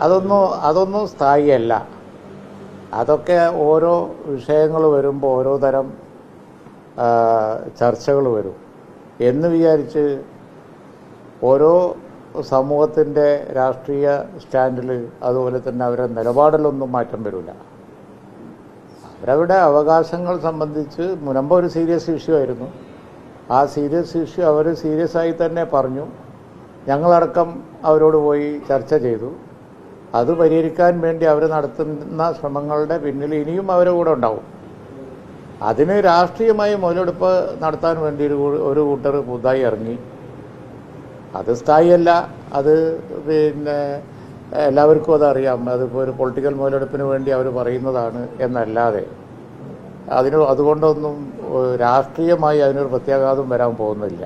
അതൊന്നും അതൊന്നും സ്ഥായിയല്ല. അതൊക്കെ ഓരോ വിഷയങ്ങൾ വരുമ്പോൾ ഓരോ തരം ചർച്ചകൾ വരും. എന്ന് വിചാരിച്ച് ഓരോ സമൂഹത്തിന്റെ രാഷ്ട്രീയ സ്റ്റാൻഡിൽ അതുപോലെ തന്നെ അവരുടെ നിലപാടിലൊന്നും മാറ്റം വരില്ല അവരവരുടെ അവകാശങ്ങൾ സംബന്ധിച്ച് മുനമ്പ് ഒരു സീരിയസ് ഇഷ്യൂ ആയിരുന്നു. ആ സീരിയസ് ഇഷ്യൂ അവർ സീരിയസ് ആയി തന്നെ പറഞ്ഞു. ഞങ്ങളടക്കം അവരോട് പോയി ചർച്ച ചെയ്തു. അത് പരിഹരിക്കാൻ വേണ്ടി അവർ നടത്തുന്ന ശ്രമങ്ങളുടെ പിന്നിൽ ഇനിയും അവരുടെ കൂടെ ഉണ്ടാവും. അതിന് രാഷ്ട്രീയമായി മുതലെടുപ്പ് നടത്താൻ വേണ്ടി ഒരു ഒരു കൂട്ടർ പുതുതായി ഇറങ്ങി. അത് സ്ഥായിയല്ല അത് പിന്നെ എല്ലാവർക്കും അതറിയാം. അതിപ്പോൾ ഒരു പൊളിറ്റിക്കൽ മുതലെടുപ്പിന് വേണ്ടി അവർ പറയുന്നതാണ് എന്നല്ലാതെ. അതിന് അതുകൊണ്ടൊന്നും രാഷ്ട്രീയമായി അതിനൊരു പ്രത്യാഘാതം വരാൻ പോകുന്നില്ല.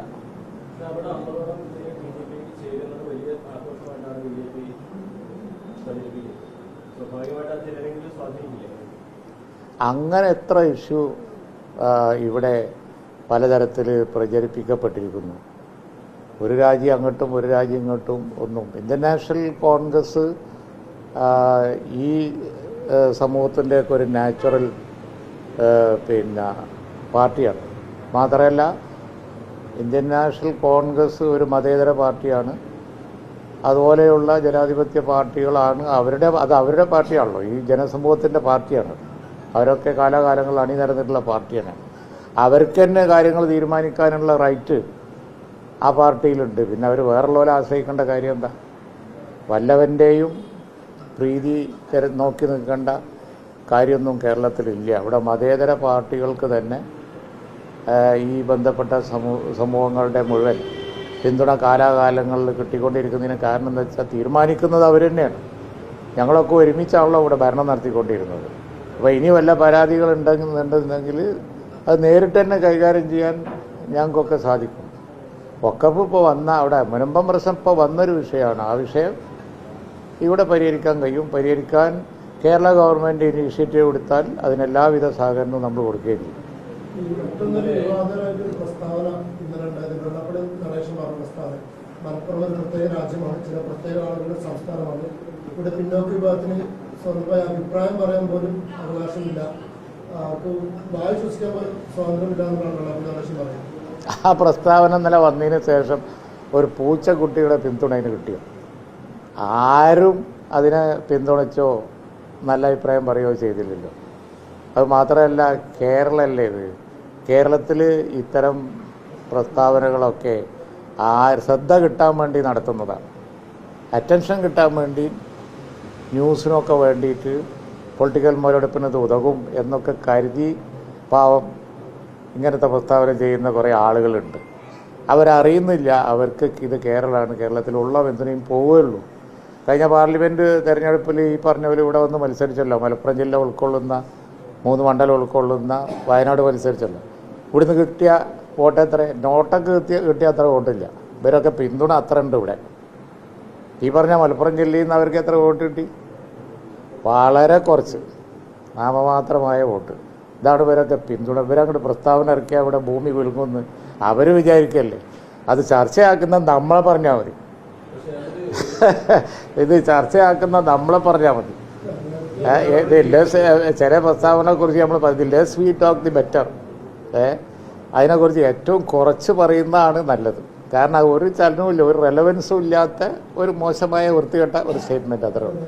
അങ്ങനെ എത്ര ഇഷ്യൂ ഇവിടെ പലതരത്തിൽ പ്രചരിപ്പിക്കപ്പെട്ടിരിക്കുന്നു. ഒരു രാജ്യം അങ്ങോട്ടും ഒരു രാജ്യം ഇങ്ങോട്ടും ഒന്നും. ഇന്ത്യൻ നാഷണൽ കോൺഗ്രസ് ഈ സമൂഹത്തിന്റെയൊക്കെ ഒരു നാച്ചുറൽ പിന്നെ പാർട്ടിയാണ്. മാത്രമല്ല ഇന്ത്യൻ നാഷണൽ കോൺഗ്രസ് ഒരു മതേതര പാർട്ടിയാണ്. അതുപോലെയുള്ള ജനാധിപത്യ പാർട്ടികളാണ് അവരുടെ അത് അവരുടെ പാർട്ടിയാണല്ലോ. ഈ ജനസമൂഹത്തിന്റെ പാർട്ടിയാണ്. അവരൊക്കെ കാലാകാലങ്ങളിൽ അണിനിരന്നിട്ടുള്ള പാർട്ടിയാണ്. അവർക്ക് തന്നെ കാര്യങ്ങൾ തീരുമാനിക്കാനുള്ള റൈറ്റ് ആ പാർട്ടിയിലുണ്ട്. പിന്നെ അവർ വേറുള്ളവരെ ആശ്രയിക്കേണ്ട കാര്യം എന്താ? വല്ലവന്റെയും പ്രീതി നോക്കി നിൽക്കേണ്ട കാര്യമൊന്നും കേരളത്തിലില്ല. അവിടെ മതേതര പാർട്ടികൾക്ക് തന്നെ ഈ ബന്ധപ്പെട്ട സമൂഹ സമൂഹങ്ങളുടെ മുഴുവൻ പിന്തുണ കാലാകാലങ്ങളിൽ കിട്ടിക്കൊണ്ടിരിക്കുന്നതിന് കാരണം എന്താ വെച്ചാൽ തീരുമാനിക്കുന്നത് അവർ തന്നെയാണ്. ഞങ്ങളൊക്കെ ഒരുമിച്ചാണല്ലോ ഇവിടെ ഭരണം നടത്തിക്കൊണ്ടിരുന്നത്. അപ്പോൾ ഇനി വല്ല പരാതികൾ ഉണ്ടെന്നുണ്ടെങ്കിൽ അത് നേരിട്ട് തന്നെ കൈകാര്യം ചെയ്യാൻ ഞങ്ങൾക്കൊക്കെ സാധിക്കും. ഒക്കപ്പ് ഇപ്പോൾ വന്ന അവിടെ മുനമ്പം പ്രശ്നം ഇപ്പോൾ വന്നൊരു വിഷയമാണ്. ആ വിഷയം ഇവിടെ പരിഹരിക്കാൻ കഴിയും. പരിഹരിക്കാൻ കേരള ഗവൺമെന്റ് ഇനീഷ്യേറ്റീവ് എടുത്താൽ അതിനെല്ലാവിധ സഹകരണവും നമ്മൾ കൊടുക്കുകയും ചെയ്യും. മറ്റൊന്നൊരു വിവാദമായിട്ട് ഒരു പ്രസ്താവന ഇന്നലെ ഉണ്ടായത് വെള്ളപ്പടി നടേശൻ പറഞ്ഞ പ്രസ്താവന. മലപ്പുറം ഒരു പ്രത്യേക രാജ്യമാണ്. ചില പ്രത്യേക ആളുകളുടെ സംസ്ഥാനമാണ്. ഇവിടെ പിന്നോക്ക വിഭാഗത്തിന് സ്വന്തമായ അഭിപ്രായം പറയാൻ പോലും അവകാശമില്ല. അവർക്ക് വായു ശ്വസിക്കാൻ പോലും സ്വാതന്ത്ര്യമില്ല എന്നാണ് വെള്ളപ്പള്ളി നടേശൻ പറയുന്നത് ആ പ്രസ്താവന ഇന്നലെ വന്നതിന് ശേഷം ഒരു പൂച്ചക്കുട്ടിയുടെ പിന്തുണ അതിന് കിട്ടിയോ? ആരും അതിനെ പിന്തുണച്ചോ നല്ല അഭിപ്രായം പറയുകയോ ചെയ്തില്ലല്ലോ. അത് മാത്രമല്ല കേരളമല്ലേ ഇത്? കേരളത്തിൽ ഇത്തരം പ്രസ്താവനകളൊക്കെ ആ ശ്രദ്ധ കിട്ടാൻ വേണ്ടി നടത്തുന്നതാണ് അറ്റൻഷൻ കിട്ടാൻ വേണ്ടി ന്യൂസിനൊക്കെ വേണ്ടിയിട്ട് പൊളിറ്റിക്കൽ മുതലെടുപ്പിന് ഉതകും എന്നൊക്കെ കരുതി പാവം ഇങ്ങനത്തെ പ്രസ്താവന ചെയ്യുന്ന കുറേ ആളുകളുണ്ട്. അവരറിയുന്നില്ല അവർക്ക് ഇത് കേരളമാണ് കേരളത്തിലുള്ള എന്തിനേയും പോവുകയുള്ളൂ. കഴിഞ്ഞ പാർലമെന്റ് തെരഞ്ഞെടുപ്പിൽ ഈ പറഞ്ഞവർ ഇവിടെ വന്ന് മത്സരിച്ചല്ലോ മലപ്പുറം ജില്ല ഉൾക്കൊള്ളുന്ന മൂന്ന് മണ്ഡലം ഉൾക്കൊള്ളുന്ന വയനാട് മത്സരിച്ചല്ലോ. ഇവിടുന്ന് കിട്ടിയ വോട്ട് എത്ര നോട്ടൊക്കെ കിട്ടിയ കിട്ടിയ അത്ര വോട്ടില്ല. ഇവരൊക്കെ പിന്തുണ അത്ര ഉണ്ട് ഇവിടെ. ഈ പറഞ്ഞ മലപ്പുറം ജില്ലയിൽ നിന്ന് അവർക്ക് എത്ര വോട്ട് കിട്ടി? വളരെ കുറച്ച്. നാമമാത്രമായ വോട്ട്. ഇതാണ് ഇവരൊക്കെ പിന്തുണ. ഇവരങ്ങോട്ട് പ്രസ്താവന ഇറക്കിയ അവിടെ ഭൂമി വിൽക്കുമെന്ന് അവർ വിചാരിക്കല്ലേ? അത് ചർച്ചയാക്കുന്ന നമ്മളെ പറഞ്ഞാൽ മതി. ഇത് ചർച്ചയാക്കുന്ന നമ്മളെ പറഞ്ഞാൽ മതി. ലെസ് ചില പ്രസ്താവനയെ കുറിച്ച് നമ്മൾ പറഞ്ഞു less we talk the better ഏ അതിനെക്കുറിച്ച് ഏറ്റവും കുറച്ച് പറയുന്നതാണ് നല്ലത്. കാരണം അത് ഒരു ചലനവും ഇല്ല ഒരു റെലവൻസും ഇല്ലാത്ത ഒരു മോശമായ വൃത്തികെട്ട ഒരു സ്റ്റേറ്റ്മെന്റ് അത്രേ ഉള്ളൂ.